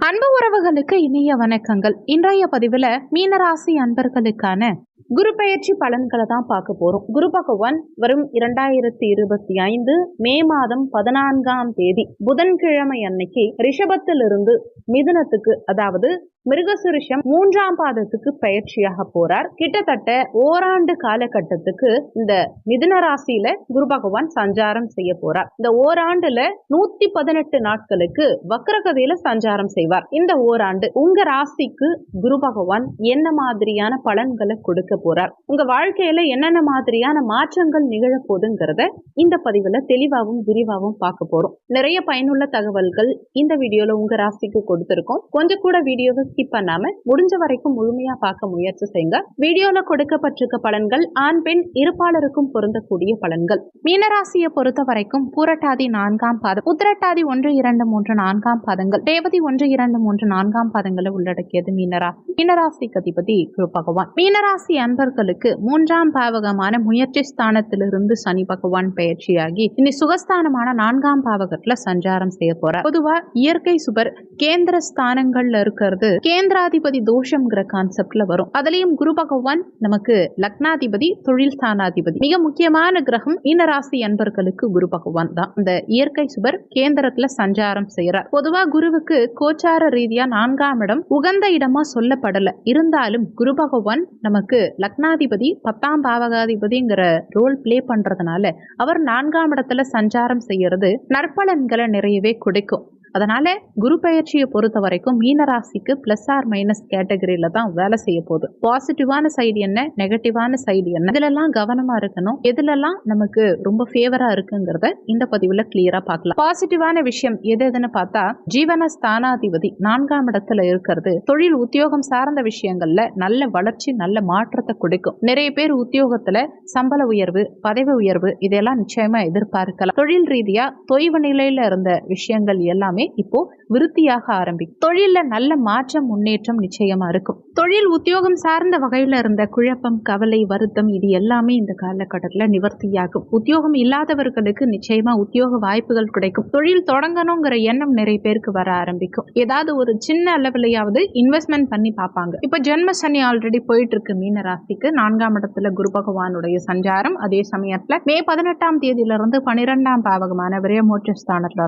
அன்பு உறவுகளுக்கு இனிய வணக்கங்கள். இன்றைய பதிவில் மீனராசி அன்பர்களுக்கான குரு பயிற்சி பலன்களை தான் பார்க்க போறோம். குரு பகவான் வரும் இரண்டாயிரத்தி இருபத்தி ஐந்து மே மாதம் பதினான்காம் தேதி புதன்கிழமை அன்னைக்கு ரிஷபத்திலிருந்து மிதுனத்துக்கு அதாவது மிருகசுருஷம் மூன்றாம் பாதத்துக்கு பயிற்சியாக போறார். கிட்டத்தட்ட ஓராண்டு காலகட்டத்துக்கு இந்த மிதுன ராசியில குரு பகவான் சஞ்சாரம் செய்ய போறார். இந்த ஓராண்டுல நூத்தி பதினெட்டு நாட்களுக்கு வக்ரகதியில சஞ்சாரம் செய்வார். இந்த ஓராண்டு உங்க ராசிக்கு குரு பகவான் என்ன மாதிரியான பலன்களை கொடுக்க போறார். உங்க வாழ்க்கையில என்னென்ன மாதிரியான மாற்றங்கள் நிகழ போதுங்கிறத இந்த பதிவுல தெளிவாகவும் விரிவாகவும் பார்க்க போறோம். நிறைய பயனுள்ள தகவல்கள் இந்த வீடியோல உங்க ராசிக்கு கொடுத்திருக்கோம். கொஞ்சம் கூட வீடியோவை ஸ்கிப் பண்ணாம முடிஞ்ச வரைக்கும் முழுமையா பார்க்க முயற்சி செய்யுங்க வீடியோல கொடுக்கப்பட்டிருக்க பலன்கள் ஆண் பெண் இருப்பாளருக்கும் பொருந்தக்கூடிய பலன்கள். மீனராசியை பொறுத்த வரைக்கும் பூரட்டாதி நான்காம் பாதம் உத்திரட்டாதி ஒன்று இரண்டு மூன்று நான்காம் பாதங்கள் தேவதி ஒன்று இரண்டு மூன்று நான்காம் பாதங்களை உள்ளடக்கியது மீனராசி. மீனராசிக்கு அதிபதி குரு பகவான். மீனராசி அன்பர்களுக்கு மூன்றாம் பாவகமான முயற்சி ஸ்தானத்திலிருந்து சனி பகவான் பயிற்சியாகி இனி சுகஸ்தானமான நான்காம் பாவகத்துல சஞ்சாரம் செய்ய போறார். பொதுவா இயற்கை சுபர் கேந்திர ஸ்தானங்கள்ல இருக்கிறது கேந்திராதிபதி தோஷம்ங்கிற கான்செப்ட்ல வரும். அதுலயும் குரு பகவான் நமக்கு லக்னாதிபதி தொழில் ஸ்தானாதிபதி. மிக முக்கியமான கிரகம் மீனராசி அன்பர்களுக்கு குரு பகவான் தான். இந்த இயற்கை சுபர் கேந்திரத்துல சஞ்சாரம் செய்யறார். பொதுவா குருவுக்கு கோச்சார ரீதியா நான்காம் இடம் உகந்த இடமா சொல்லப்படல. இருந்தாலும் குரு பகவான் நமக்கு லக்னாதிபதி பத்தாம் பாவகாதிபதிங்கிற ரோல் பிளே பண்றதுனால அவர் நான்காம் இடத்துல சஞ்சாரம் செய்யறது நற்பலன்களை நிறையவே கொடுக்கும். அதனால குரு பயிற்சியை பொறுத்த வரைக்கும் மீனராசிக்கு பிளஸ் ஆர் மைனஸ் கேட்டகரியில தான் வேலை செய்ய போகுது. பாசிட்டிவான சைடு என்ன? நெகட்டிவான சைடு என்ன? இதுலலாம் கவனமா இருக்கணும். எதுலலாம் நமக்கு ரொம்ப ஃபேவரா இருக்குங்கிறத இந்த பதிவுல கிளியரா பார்க்கலாம். பாசிட்டிவான விஷயம் எது எதுன்னு பார்த்தா ஜீவன ஸ்தானாதிபதி நான்காம் இடத்துல இருக்கிறது. தொழில் உத்தியோகம் சார்ந்த விஷயங்கள்ல நல்ல வளர்ச்சி நல்ல மாற்றத்தை கொடுக்கும். நிறைய பேர் உத்தியோகத்துல சம்பள உயர்வு பதவி உயர்வு இதெல்லாம் நிச்சயமா எதிர்பார்க்கலாம். தொழில் ரீதியா தொய்வு நிலையில இருந்த விஷயங்கள் எல்லாமே இப்போ விருத்தியாக ஆரம்பிக்கும். தொழில்ல நல்ல மாற்றம் முன்னேற்றம் நிச்சயமா இருக்கும். தொழில் உத்தியோகம் சார்ந்த வகையில இருந்த குழப்பம் கவலை வருத்தம் இது எல்லாமே இந்த காலகட்டத்தில் நிவர்த்தியாகும். உத்தியோகம் இல்லாதவர்களுக்கு நிச்சயமா உத்தியோக வாய்ப்புகள் கிடைக்கும். தொழில் தொடங்கணுங்கிற எண்ணம் நிறைய பேருக்கு வர ஆரம்பிக்கும். ஏதாவது ஒரு சின்ன அளவுலையாவது இன்வெஸ்ட்மெண்ட் பண்ணி பார்ப்பாங்க. இப்ப ஜென்ம சனி ஆல்ரெடி போயிட்டு இருக்கு. மீன ராசிக்கு நான்காம் இடத்துல குரு பகவானுடைய சஞ்சாரம். அதே சமயத்துல மே பதினெட்டாம் தேதியிலிருந்து பனிரெண்டாம் பாவகமான விரயமோட்ச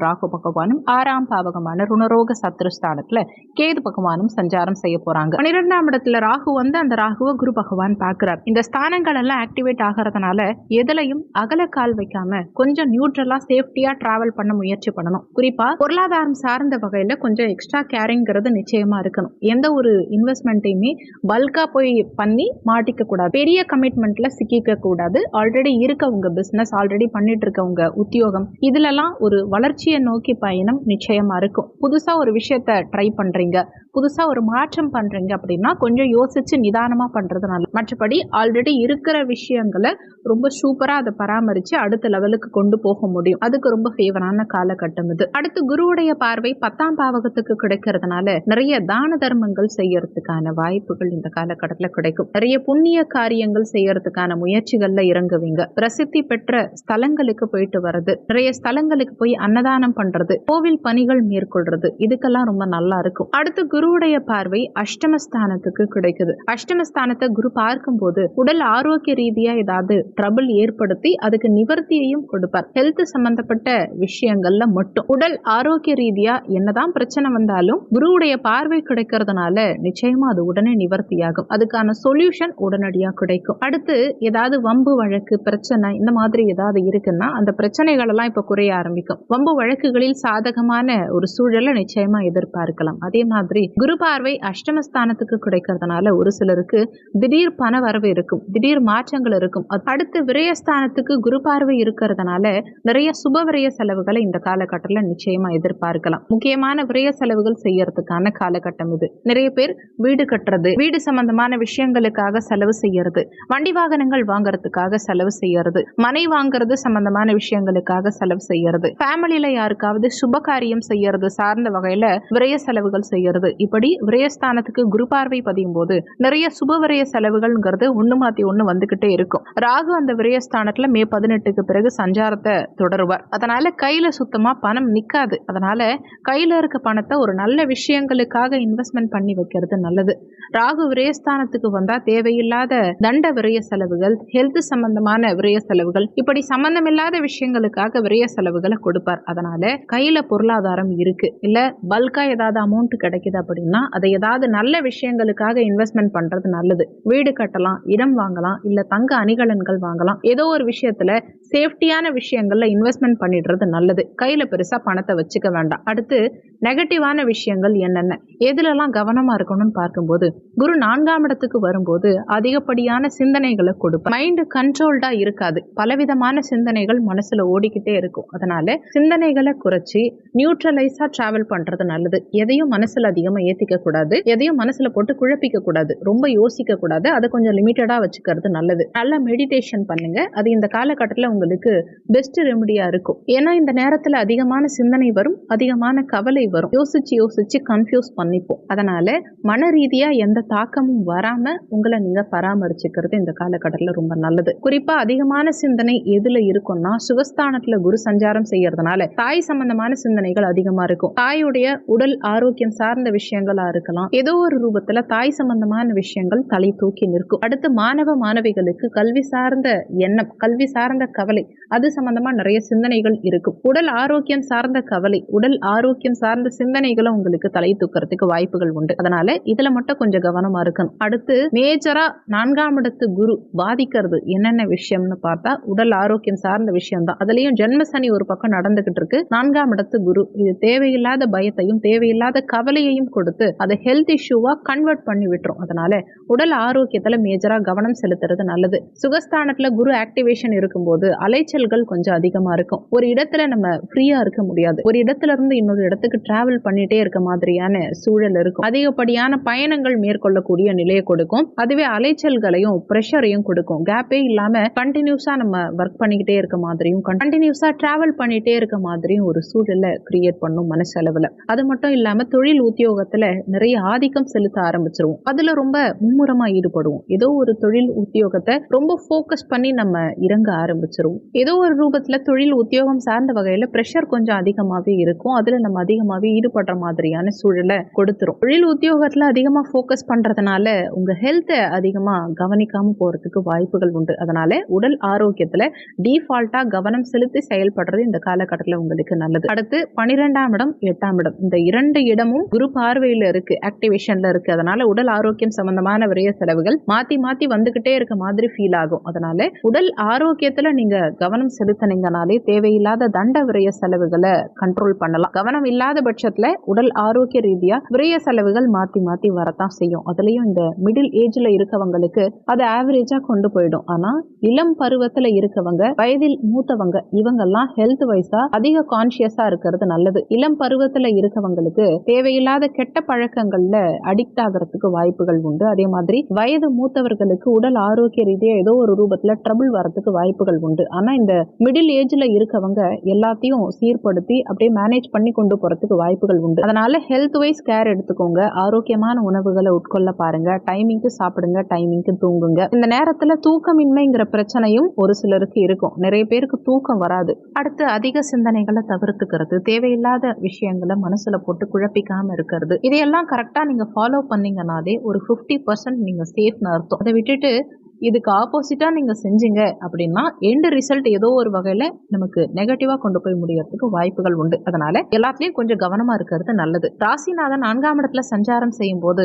ராகு பகவானும் ஆறாம் பாவகமான ருணரோக சத்ருஸ்தானத்துல கேது பகவானும் சஞ்சாரம் செய்ய போறாங்க. பன்னிரெண்டாம் இடத்துல ராகு வந்து அந்த ராகுவை குரு பகவான் பாக்குறார் இந்த ஸ்தானங்கள் எல்லாம் ஆக்டிவேட் ஆகிறதுனால எதுலையும் அகல கால் வைக்காம கொஞ்சம் நியூட்ரலா சேஃப்டியா டிராவல் பண்ண முயற்சி பண்ணணும். குறிப்பா பொருளாதாரம் சார்ந்த வகையில கொஞ்சம் எக்ஸ்ட்ரா கேரிங்கிறது நிச்சயமா இருக்கணும். எந்த ஒரு இன்வெஸ்ட்மெண்ட்டையுமே பல்கா போய் பண்ணி மாட்டிக்க கூடாது. பெரிய கமிட்மெண்ட்ல சிக்கிக்க கூடாது. ஆல்ரெடி இருக்கவங்க பிசினஸ் ஆல்ரெடி பண்ணிட்டு இருக்கவங்க உத்தியோகம் இதுலலாம் ஒரு வளர்ச்சியை நோக்கி பயணம் நிச்சயம் இருக்கும். புதுசா ஒரு விஷயத்த ட்ரை பண்றீங்க. புதுசாக ஒரு மாற்றம் பண்ணுறீங்க அப்படின்னா கொஞ்சம் யோசித்து நிதானமாக பண்ணுறது நல்லது. மற்றபடி ஆல்ரெடி இருக்கிற விஷயங்களை ரொம்ப சூப்பராக அதை பராமரித்து அடுத்த லெவலுக்கு கொண்டு போக முடியும். அதுக்கு ரொம்ப ஃபேவரான காலகட்டம் இது. அடுத்து குருவுடைய பார்வை பத்தாம் பாவகத்துக்கு கிடைக்கிறதுனால நிறைய தான தர்மங்கள் செய்யறதுக்கான வாய்ப்புகள் இந்த காலகட்டத்தில் கிடைக்கும். நிறைய புண்ணிய காரியங்கள் செய்யறதுக்கான முயற்சிகள்ல இறங்குவீங்க. பிரசித்தி பெற்ற ஸ்தலங்களுக்கு போயிட்டு வர்றது நிறைய ஸ்தலங்களுக்கு போய் அன்னதானம் பண்றது கோவில் பணிகள் மேற்கொள்றது இதுக்கெல்லாம் ரொம்ப நல்லா இருக்கும். அடுத்து குருவுடைய பார்வை அஷ்டமஸ்தானத்துக்கு கிடைக்குது. அஷ்டமஸ்தானத்தை குரு பார்க்கும்போது உடல் ஆரோக்கிய ரீதியா ஏதாவது ட்ரபிள் ஏற்படுத்தி அதுக்கு நிவர்த்தியையும் கொடுப்பார். ஹெல்த் சம்பந்தப்பட்ட விஷயங்கள்ல மட்டும். உடல் ஆரோக்கிய ரீதியா என்னதான் பிரச்சனை வந்தாலும் குருவுடைய பார்வை கிடைக்கிறதுனால நிச்சயமா அது உடனே நிவர்த்தியாகும். அதுக்கான சொல்யூஷன் உடனடியாக கிடைக்கும். அடுத்து ஏதாவது வம்பு வழக்கு பிரச்சனை இந்த மாதிரி ஏதாவது இருக்குன்னா அந்த பிரச்சனைகள் எல்லாம் இப்ப குறைய ஆரம்பிக்கும். வம்பு வழக்குகளில் சாதகமான ஒரு சூழலை நிச்சயமா எதிர்பார்க்கலாம். அதே மாதிரி குரு பார்வை அஷ்டமஸ்தானத்துக்கு கிடைக்கிறதுனால ஒரு சிலருக்கு திடீர் பண வரவு இருக்கும் திடீர் மாற்றங்கள் இருக்கும். அடுத்து விரயஸ்தானத்துக்கு குரு பார்வை இருக்கிறதுனால நிறைய சுப விரய செலவுகளை இந்த காலகட்டத்தில் நிச்சயமா எதிர்பார்க்கலாம். முக்கியமான விரய செலவுகள் செய்யறதுக்கான காலகட்டம் இது. நிறைய பேர் வீடு கட்டுறது வீடு சம்பந்தமான விஷயங்களுக்காக செலவு செய்யறது வண்டி வாகனங்கள் வாங்குறதுக்காக செலவு செய்யறது மனை வாங்குறது சம்பந்தமான விஷயங்களுக்காக செலவு செய்யறது ஃபேமிலியில யாருக்காவது சுப காரியம் செய்யறது சார்ந்த வகையில விரய செலவுகள் செய்யறது. இப்படி விரயஸ்தானத்துக்கு குரு பார்வை பதியும் போது நிறைய சுப விரய செலவுகள்ங்கிறது ஒண்ணு மாத்தி ஒண்ணு வந்துகிட்டே இருக்கும். ராகு அந்த விரயஸ்தானத்துல மே பதினெட்டுக்கு பிறகு சஞ்சாரத்தை தொடருவார். அதனால கையில சுத்தமா பணம் நிக்காது. அதனால கையில இருக்க பணத்தை ஒரு நல்ல விஷயங்களுக்காக இன்வெஸ்ட்மெண்ட் பண்ணி வைக்கிறது நல்லது. ராகு விரயஸ்தானத்துக்கு வந்தா தேவையில்லாத தண்ட விரய செலவுகள் ஹெல்த் சம்பந்தமான விரய செலவுகள் இப்படி சம்பந்தமில்லாத விஷயங்களுக்காக விரய செலவுகளை கொடுப்பார். அதனால கையில பொருளாதாரம் இருக்கு. இல்ல பல்கா ஏதாவது அமௌண்ட் கிடைக்குது அப்படின்னா அதை ஏதாவது நல்ல விஷயங்களுக்காக இன்வெஸ்ட்மெண்ட் பண்றது நல்லது. வீடு கட்டலாம் இடம் வாங்கலாம் இல்ல தங்க அணிகலன்கள் வாங்கலாம். ஏதோ ஒரு விஷயத்துல சேஃப்டியான விஷயங்களில் இன்வெஸ்ட்மெண்ட் பண்ணிடுறது நல்லது. கையில் பெருசாக பணத்தை வச்சுக்க வேண்டாம். அடுத்து நெகட்டிவான விஷயங்கள் என்னென்ன? எதுலலாம் கவனமாக இருக்கணும்னு பார்க்கும்போது குரு நான்காம் இடத்துக்கு வரும்போது அதிகப்படியான சிந்தனைகளை கொடுப்பேன் மைண்டு கண்ட்ரோல்டாக இருக்காது. பலவிதமான சிந்தனைகள் மனசில் ஓடிக்கிட்டே இருக்கும். அதனால சிந்தனைகளை குறைச்சி நியூட்ரலைஸாக ட்ராவல் பண்ணுறது நல்லது. எதையும் மனசில் அதிகமாக ஏற்றிக்க கூடாது. எதையும் மனசில் போட்டு குழப்பிக்க கூடாது. ரொம்ப யோசிக்க கூடாது. அதை கொஞ்சம் லிமிட்டடாக வச்சுக்கிறது நல்லது. நல்லா மெடிடேஷன் பண்ணுங்க. அது இந்த காலகட்டத்தில் உங்களுக்கு பெஸ்ட் ரெமடியா இருக்கும். ஏன்னா இந்த நேரத்துல அதிகமான சிந்தனை வரும் அதிகமான கவலை வரும். யோசிச்சு யோசிச்சு கன்ஃபியூஸ் பண்ணிப்போம். அதனால மன ரீதியா எந்த தாக்கமும் வராம உங்களை நீங்க பராமரிச்சுக்கிறது இந்த காலகட்டத்தில் ரொம்ப நல்லது. குறிப்பா அதிகமான சிந்தனை எதுல இருக்கும்னா சுகஸ்தானத்துல குரு சஞ்சாரம் செய்யறதுனால தாய் சம்பந்தமான சிந்தனைகள் அதிகமா இருக்கும். தாயுடைய உடல் ஆரோக்கியம் சார்ந்த விஷயங்களா இருக்கலாம். ஏதோ ஒரு ரூபத்துல தாய் சம்பந்தமான விஷயங்கள் தலை தூக்கி நிற்கும். அடுத்து மாணவ மாணவிகளுக்கு கல்வி சார்ந்த எண்ணம் கல்வி சார்ந்த கவலை அது சம்பந்தமா நிறைய சிந்தனைகள் இருக்கும் உடல் ஆரோக்கியம் சார்ந்த கவலை உடல் ஆரோக்கியம் சார்ந்த சிந்தனைகளும் உங்களுக்கு தலை தூக்கிறதுக்கு வாய்ப்புகள் உண்டு. அதனால இதுல மட்டும் கொஞ்சம் கவனமா இருக்கணும். அடுத்து மேஜரா நான்காம் இடத்து குரு பாதிக்கிறது என்னென்ன விஷயம்னு பார்த்தா உடல் ஆரோக்கியம் சார்ந்த விஷயம் தான் அதுலயும் ஜென்ம சனி ஒரு பக்கம் நடந்துகிட்டு இருக்கு. நான்காம் இடத்து குரு இது தேவையில்லாத பயத்தையும் தேவையில்லாத கவலையையும் கொடுத்து அதை ஹெல்த் இஷ்யூவா கன்வெர்ட் பண்ணி விட்டுரும். அதனால உடல் ஆரோக்கியத்துல மேஜரா கவனம் செலுத்துறது நல்லது. சுகஸ்தானத்துல குரு ஆக்டிவேஷன் இருக்கும்போது அலைச்சல்கள் கொஞ்சம் அதிகமா இருக்கும். ஒரு இடத்துல நம்ம ஃப்ரீயா இருக்க முடியாது. ஒரு இடத்துல இருந்து இன்னொரு இடத்துக்கு டிராவல் பண்ணிட்டே இருக்க மாதிரியான சூழல் இருக்கும். அதிகப்படியான பயணங்கள் மேற்கொள்ளக்கூடிய நிலையை கொடுக்கும். அதுவே அலைச்சல்களையும் ப்ரெஷரையும் கொடுக்கும். கேப்பே இல்லாம கண்டினியூஸா நம்ம ஒர்க் பண்ணிக்கிட்டே இருக்க மாதிரியும் கண்டினியூஸா டிராவல் பண்ணிட்டே இருக்க மாதிரியும் ஒரு சூழலை கிரியேட் பண்ணும் மனசளவுல. அது மட்டும் இல்லாம தொழில் உத்தியோகத்துல நிறைய ஆதிக்கம் செலுத்த ஆரம்பிச்சிருவோம். அதுல ரொம்ப மும்முரமா ஈடுபடுவோம். ஏதோ ஒரு தொழில் உத்தியோகத்தை ரொம்ப ஃபோக்கஸ் பண்ணி நம்ம இறங்க ஆரம்பிச்சிருவோம். ஏதோ ஒரு ரூபத்தில் தொழில் உத்தியோகம் சார்ந்த வகையில் ப்ரெஷர் கொஞ்சம் அதிகமாவே இருக்கும். அதுல நம்ம அதிகமாவே ஈடுபடுற மாதிரியான சூழலை கொடுத்துரும். தொழில் உத்தியோகத்துல அதிகமா ஃபோக்கஸ் பண்றதுனால உங்க ஹெல்த்தை அதிகமா கவனிக்காம போறதுக்கு வாய்ப்புகள் உண்டு. அதனால உடல் ஆரோக்கியத்துல டிஃபால்ட்டாக கவனம் செலுத்தி செயல்படுறது இந்த காலகட்டத்தில் உங்களுக்கு நல்லது. அடுத்து பனிரெண்டாம் இடம் எட்டாம் இடம். இந்த இரண்டு இடமும் குரு பார்வையில இருக்கு ஆக்டிவேஷன்ல இருக்கு. அதனால உடல் ஆரோக்கியம் சம்பந்தமான விரைய செலவுகள் மாத்தி மாத்தி வந்துகிட்டே இருக்க மாதிரி ஃபீல் ஆகும். அதனால உடல் ஆரோக்கியத்துல நீங்க கவனம் செலுத்தினீங்கனாலே தேவையில்லாத தண்ட விரய செலவுகளை கண்ட்ரோல் பண்ணலாம். கவனம் இல்லாத பட்சத்துல உடல் ஆரோக்கிய ரீதியா விரைய செலவுகள் மாத்தி மாத்தி வரத்தான் செய்யும். அதுலயும் இந்த மிடில் ஏஜ்ல இருக்கவங்களுக்கு அது ஆவரேஜா கொண்டு போயிடும். ஆனா இளம் பருவத்துல இருக்கவங்க வயதில் மூத்தவங்க இவங்கெல்லாம் ஹெல்த் வைஸா அதிக கான்சியஸாக இருக்கிறது நல்லது. இளம் பருவத்துல இருக்கவங்களுக்கு தேவையில்லாத கெட்ட பழக்கங்கள்ல அடிக்ட் ஆகிறதுக்கு வாய்ப்புகள் உண்டு. அதே மாதிரி வயது மூத்தவர்களுக்கு உடல் ஆரோக்கிய ரீதியா ஏதோ ஒரு ரூபத்துல ட்ரபிள் வரதுக்கு வாய்ப்புகள் உண்டு. ஆனா இந்த மிடில் ஏஜ்ல இருக்கவங்க எல்லாத்தையும் சீர்படுத்தி அப்படியே மேனேஜ் பண்ணி கொண்டு போறதுக்கு வாய்ப்புகள் உண்டு. அதனால் ஹெல்த் வைஸ் கேர் எடுத்துக்கோங்க. ஆரோக்கியமான உணவுகளை உட்கொள்ள பாருங்க. டைமிங்க்கு சாப்பிடுங்க டைமிங்க்கு தூங்குங்க. இந்த நேரத்தில் தூக்கமின்மைங்கிற பிரச்சனையும் ஒரு சிலருக்கு இருக்கும். நிறைய பேருக்கு தூக்கம் வராது. அடுத்து அதிக சிந்தனைகளை தவிர்த்துக்கிறது. தேவையில்லாத விஷயங்களை மனசுல போட்டு குழப்பிக்காம இருக்கிறது. இதையெல்லாம் கரெக்டா நீங்க ஃபாலோ பண்ணீங்கனாலே ஒரு ஃபிஃப்டி பர்சன்ட் நீங்க சேஃப்னு அர்த்தம். அதை விட்டுட்டு இதுக்கு ஆப்போசிட்டாக நீங்கள் செஞ்சீங்க அப்படின்னா எண்டு ரிசல்ட் ஏதோ ஒரு வகையில் நமக்கு நெகட்டிவாக கொண்டு போய் முடியறதுக்கு வாய்ப்புகள் உண்டு. அதனால எல்லாத்துலேயும் கொஞ்சம் கவனமாக இருக்கிறது நல்லது. ராசிநாதன் நான்காம் இடத்துல சஞ்சாரம் செய்யும் போது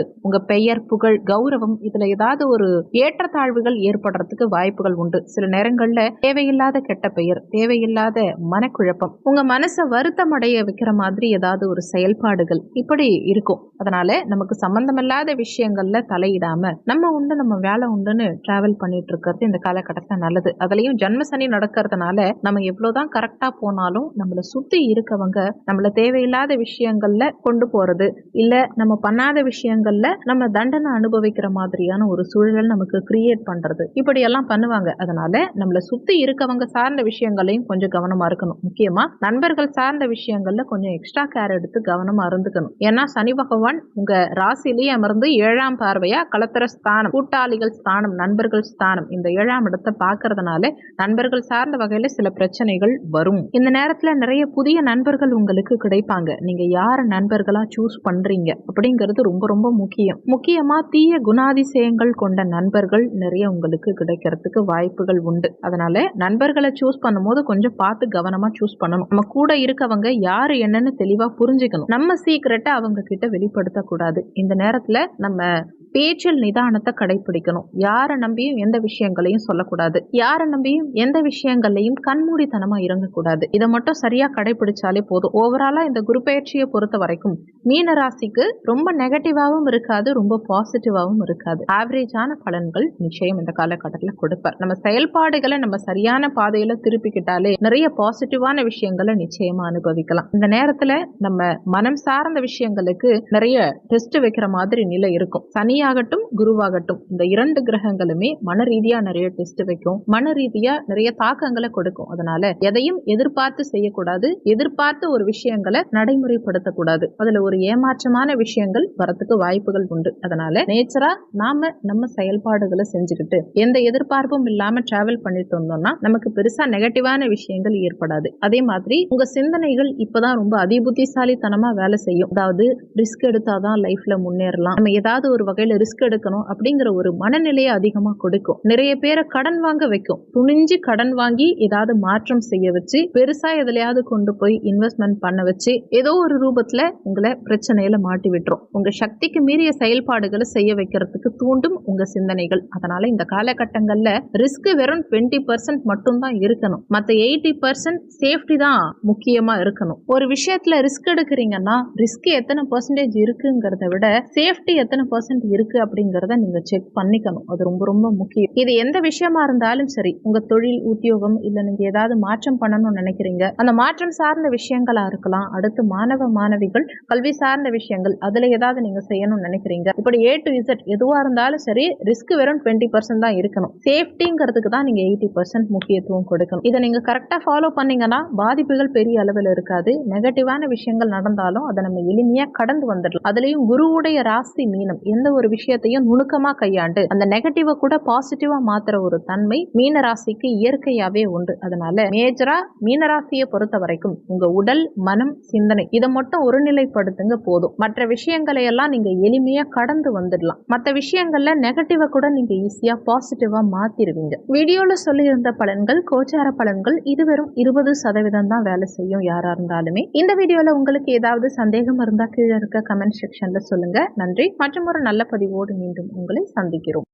பெயர் புகழ் கௌரவம் இதில் ஏதாவது ஒரு ஏற்றத்தாழ்வுகள் ஏற்படுறதுக்கு வாய்ப்புகள் உண்டு. சில நேரங்களில் தேவையில்லாத கெட்ட பெயர் தேவையில்லாத மனக்குழப்பம் உங்கள் மனசை வருத்தம் அடைய வைக்கிற மாதிரி ஏதாவது ஒரு செயல்பாடுகள் இப்படி இருக்கும். அதனால நமக்கு சம்மந்தமில்லாத விஷயங்கள்ல தலையிடாம நம்ம உண்டு நம்ம வேலை உண்டுன்னு டிராவல் டிராவல் பண்ணிட்டு இருக்கிறது இந்த காலகட்டத்தில் நல்லது. அதுலயும் ஜன்ம சனி நடக்கிறதுனால நம்ம எவ்வளவுதான் கரெக்டா போனாலும் நம்மளை சுத்தி இருக்கவங்க நம்மள தேவையில்லாத விஷயங்கள்ல கொண்டு போறது இல்ல நம்ம பண்ணாத விஷயங்கள்ல நம்ம தண்டனை அனுபவிக்கிற மாதிரியான ஒரு சூழல் நமக்கு கிரியேட் பண்றது. இப்படி எல்லாம் பண்ணுவாங்க. அதனால நம்மள சுத்தி இருக்கவங்க சார்ந்த விஷயங்களையும் கொஞ்சம் கவனமா இருக்கணும். முக்கியமா நண்பர்கள் சார்ந்த விஷயங்கள்ல கொஞ்சம் எக்ஸ்ட்ரா கேர் எடுத்து கவனமா இருந்துக்கணும். ஏன்னா சனி பகவான் உங்க ராசிலேயே அமர்ந்து ஏழாம் பார்வையா கலத்தர ஸ்தானம் கூட்டாளிகள் ஸ்தானம் நண்பர்கள் ஸ்தானம். இந்த ஏழாம் இடத்தை பார்க்கறதுனால நண்பர்கள் சார்ந்த வகையில சில பிரச்சனைகள் வரும். இந்த நேரத்துல நிறைய புதிய நண்பர்கள் உங்களுக்கு கிடைப்பாங்க. நீங்க யார நண்பர்களா சூஸ் பண்றீங்க அப்படிங்கிறது ரொம்ப ரொம்ப முக்கியம். முக்கியமா தீய குணாதிசயங்கள் கொண்ட நண்பர்கள் நிறைய உங்களுக்கு கிடைக்கிறதுக்கு வாய்ப்புகள் உண்டு. அதனால நண்பர்களை சூஸ் பண்ணும்போது கொஞ்சம் பார்த்து கவனமா சூஸ் பண்ணணும். நம்ம கூட இருக்கவங்க யாரு என்னன்னு தெளிவா புரிஞ்சுக்கணும். நம்ம சீக்கிரட்டை அவங்க கிட்ட வெளிப்படுத்த கூடாது இந்த நேரத்துல நம்ம பேச்சில் நிதானத்தை கடைபிடிக்கணும் யாரை நம்பியும் எந்த விஷயங்களையும் சொல்லக்கூடாது. யாரை நம்பியும் எந்த விஷயங்களையும் கண்மூடித்தனமா இறங்கக்கூடாது. இதை மட்டும் சரியா கடைபிடிச்சாலே போதும். ஓவராலா இந்த குரு பயிற்சியை பொறுத்த வரைக்கும் மீன ராசிக்கு ரொம்ப நெகட்டிவாகவும் இருக்காது ரொம்ப பாசிட்டிவாகவும் இருக்காது. ஆவரேஜான பலன்கள் நிச்சயம் இந்த காலகட்டத்தில் கொடுப்பார். நம்ம செயல்பாடுகளை நம்ம சரியான பாதையில திருப்பிக்கிட்டாலே நிறைய பாசிட்டிவான விஷயங்களை நிச்சயமா அனுபவிக்கலாம். இந்த நேரத்துல நம்ம மனம் சார்ந்த விஷயங்களுக்கு நிறைய டெஸ்ட் வைக்கிற மாதிரி நிலை இருக்கும். சனியாகட்டும் குருவாகட்டும். இந்த இரண்டு கிரகங்களுமே மன ரீதியா நிறைய டெஸ்ட் வைக்கும். மன ரீதியா நிறைய தாக்கங்களை கொடுக்கும். அதனால எதையும் எதிர்பார்த்து செய்யக்கூடாது. எதிர்பார்த்து ஒரு விஷயங்களை நடைமுறைப்படுத்தக்கூடாது. அதுல ஒரு ஏமாற்றமான விஷயங்கள் வரத்துக்கு வாய்ப்புகள் உண்டு. அதனால நேச்சரா நாம நம்ம செயல்பாடுகளை செஞ்சுக்கிட்டு எந்த எதிர்பார்ப்பும் இல்லாம டிராவல் பண்ணிட்டு வந்தோம்னா நமக்கு பெருசா நெகட்டிவான விஷயங்கள் ஏற்படாது. அதே மாதிரி உங்க சிந்தனைகள் இப்பதான் ரொம்ப அதிபுத்திசாலித்தனமா வேலை செய்யும். அதாவது ரிஸ்க் எடுத்தாதான் லைஃப்ல முன்னேறலாம். நம்ம ஏதாவது ஒரு வகையில ரிஸ்க் எடுக்கணும் அப்படிங்கிற ஒரு மனநிலையை அதிகமா கொடுக்கும். நிறைய பேரை கடன் வாங்க வைக்கும். துணிஞ்சு கடன் வாங்கி ஏதாவது மாற்றம் செய்ய வச்சு பெருசா எதுலையாவது கொண்டு போய் இன்வெஸ்ட்மெண்ட் பண்ண வச்சு ஏதோ ஒரு ரூபத்துல உங்களை பிரச்சனையில மாட்டி விட்டுரும். உங்க சக்திக்கு மீறிய செயல்பாடுகளை செய்ய வைக்கிறதுக்கு தூண்டும் உங்க சிந்தனைகள். அதனால இந்த காலகட்டங்கள்ல ரிஸ்க் வெறும் டுவெண்ட்டி பர்சன்ட் மட்டும் தான் இருக்கணும். மத்த எயிட்டி பர்சன்ட் சேஃப்டி தான் முக்கியமா இருக்கணும். ஒரு விஷயத்துல ரிஸ்க் எடுக்கிறீங்கன்னா ரிஸ்க் எத்தனை பர்சன்டேஜ் இருக்குங்கிறத விட சேஃப்டி எத்தனை பர்சன்ட் இருக்கு அப்படிங்கிறத நீங்க செக் பண்ணிக்கணும். அது ரொம்ப ரொம்ப முக்கியம். இது எந்த விஷயமா இருந்தாலும் சரி உங்க தொழில் உத்தியோகம் இல்ல நீங்க ஏதாவது மாற்றம் பண்ணணும்னு நினைக்கிறீங்க அந்த மாற்றம் சார்ந்த விஷயங்களா இருக்கலாம் அடுத்து மாணவ மாணவிகள் கல்வி சார்ந்த விஷயங்கள் அதுல ஏதாவது நீங்க செய்யணும்னு நினைக்கிறீங்க. இப்படி ஏ டு இசட் எதுவா இருந்தாலும் சரி ரிஸ்க் வெறும் டுவெண்ட்டி பர்சன்ட் தான் இருக்கணும். சேஃப்டிங்கிறதுக்கு தான் நீங்க எயிட்டி பர்சன்ட் முக்கியத்துவம் கொடுக்கணும். இதை நீங்க கரெக்டா ஃபாலோ பண்ணீங்கன்னா பாதிப்புகள் பெரிய அளவில் இருக்காது. நெகட்டிவான விஷயங்கள் நடந்தாலும் அதை நம்ம எளிமையா கடந்து வந்துடலாம். அதுலயும் குருவுடைய ராசி மீனம் எந்த ஒரு விஷயத்தையும் நுணுக்கமா கையாண்டு அந்த நெகட்டிவை கூட பாசிட்டிவா மாத்துற ஒரு தன்மை மீன ராசிக்கு இயற்கையாவே உண்டு. அதனால மேஜரா மீன ராசியை பொறுத்த வரைக்கும் உங்க உடல் மனம் சிந்தனை இதை மட்டும் ஒருநிலைப்படுத்துங்க போதும். மற்ற விஷயங்களை எல்லாம் நீங்க எளிமையா கடந்து வந்துடலாம். மற்ற விஷயங்கள்ல நெகட்டிவை கூட நீங்க ஈஸியா பாசிட்டிவா மாத்திருவீங்க. வீடியோல சொல்லியிருந்த பலன்கள் கோச்சார பலன்கள் இது வெறும் இருபது சதவீதம் தான் வேலை செய்யும் யாரா இருந்தாலுமே. இந்த வீடியோல உங்களுக்கு ஏதாவது சந்தேகம் இருந்தா கீழே இருக்க கமெண்ட் செக்ஷன்ல சொல்லுங்க. நன்றி. மற்றும் ஒரு நல்ல பதிவோடு மீண்டும் உங்களை சந்திக்கிறோம்.